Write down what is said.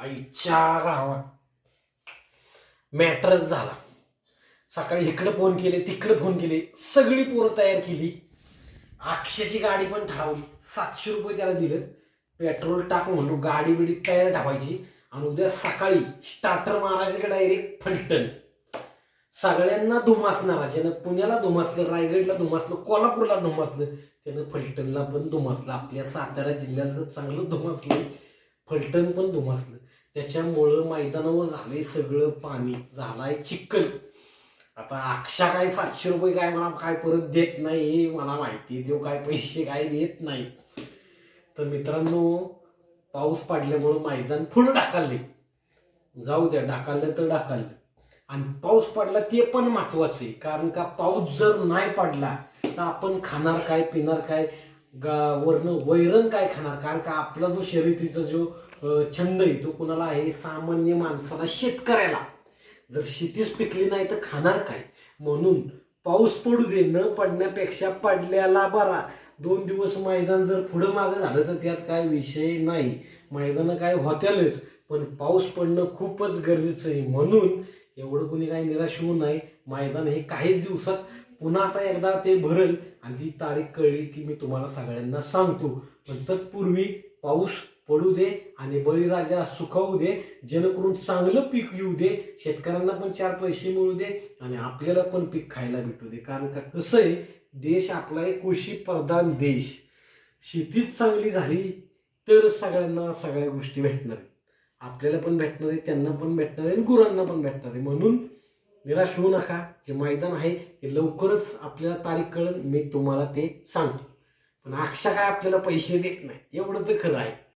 आईच्या गावात मॅटरच झाला. सकाळी इकडं फोन केले तिकडं फोन केले सगळी पोरं तयार केली. अक्षयची गाडी पण ठरवली. सातशे रुपये त्याला दिलं. पेट्रोल टाक म्हणलो गाडी बिडी तयार ठेवायची. आणि उद्या सकाळी स्टार्टर मारायचे डायरेक्ट फलटण. सगळ्यांना धुमासणार ज्यानं पुण्याला धुमासलं रायगडला धुमासलं कोल्हापूरला धुमासलं त्यानं फलटणला पण धुमासलं आपल्या सातारा जिल्ह्यात चांगलं धुमासलं फलटण पण धुमासलं त्याच्यामुळं मैदानावर झालंय सगळं पाणी झालाय चिखल. आता अक्षा काय सातशे रुपये काय मला काय परत देत नाही हे मला माहिती आहे. देव काय पैसे काय देत नाही. तर मित्रांनो पाऊस पडल्यामुळं मैदान पुढं ढाकलले जाऊ द्या ढाकललं तर ढाकललं. आणि पाऊस पडला ते पण महत्वाचं आहे. कारण का पाऊस जर नाही पडला तर आपण खाणार काय पिणार काय? गा वरनं वैरण काय खाणार? कारण का आपला जो शर्यतीचा जो छंद आहे तो कुणाला आहे? सामान्य माणसाला शेतकऱ्याला. जर शेतीच पिकली नाही तर खाणार काय? म्हणून पाऊस पडू दे न पडण्यापेक्षा पडल्याला बरा. दोन दिवस मैदान जर पुढं मागं झालं तर त्यात काय विषय नाही. मैदानं काय होत्यालच पण पाऊस पडणं खूपच गरजेचं आहे. म्हणून एवढं कोणी काही निराश होऊ नये. मैदान हे काहीच दिवसात पुन्हा आता एकदा ते भरल आणि ती तारीख कळली की मी तुम्हाला सगळ्यांना सांगतो. पण तत्पूर्वी पाऊस पडू दे आणि बळीराजा सुखावू दे जेणेकरून चांगलं पीक येऊ दे शेतकऱ्यांना पण चार पैसे मिळू दे आणि आपल्याला पण पीक खायला भेटू दे. कारण का कसं आहे देश आपला एक कृषी प्रधान देश. शेतीच चांगली झाली तर सगळ्यांना सगळ्या गोष्टी भेटणार आपल्याला पण भेटणार आहे त्यांना पण भेटणार आहे आणि गुरांना पण भेटणार आहे म्हणून निराश होऊ नका. जे मैदान आहे. हे लवकरच आपल्याला तारीख कळेल. मी तुम्हाला ते सांगतो. पण अक्षा काय आपल्याला पैसे देत नाही. एवढं तर खरं आहे.